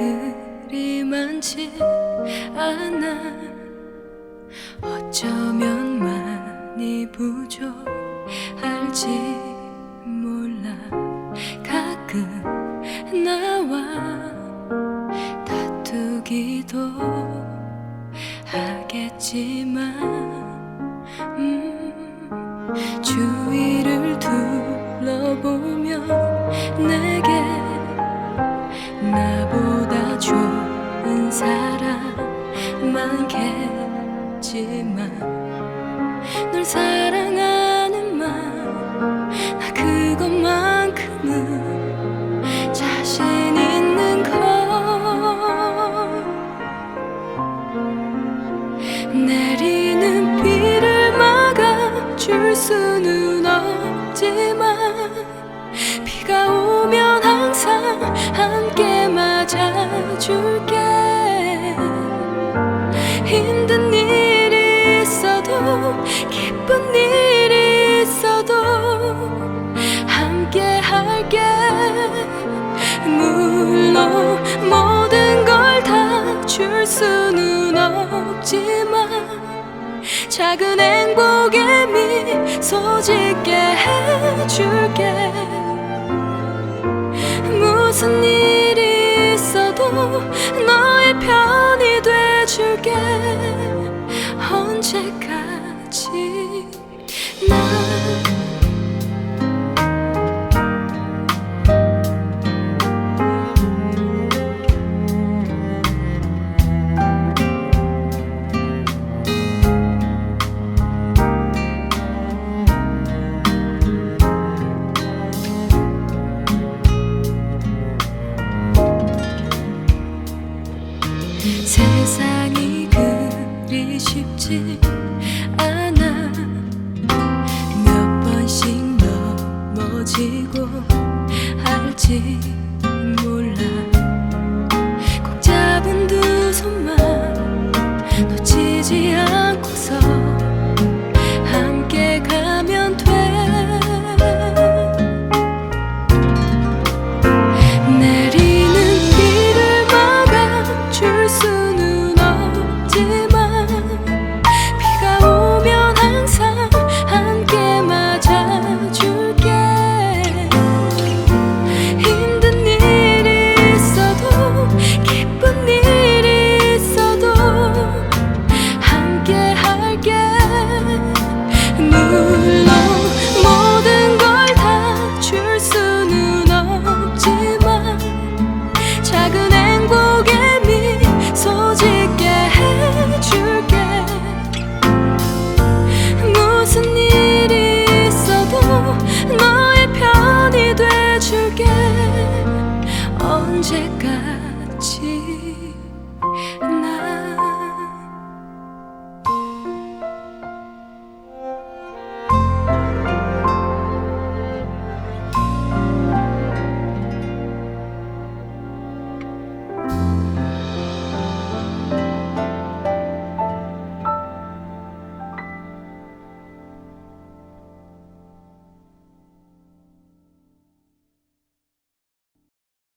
그리 많지 않아. 어쩌면 많이 부족할지 몰라. 가끔 나와 다투기도 하겠지만 음, 주위를 많겠지만 널 사랑하는 마나 그것만큼은 자신 있는 걸. 내 기쁜 일이 있어도 함께 할게. 물론 모든 걸 다 줄 수는 없지만 작은 행복에 미소 짓게 해줄게. 무슨 일이 있어도 언제까지 나. 세상이 그리 쉽지 않아 언제까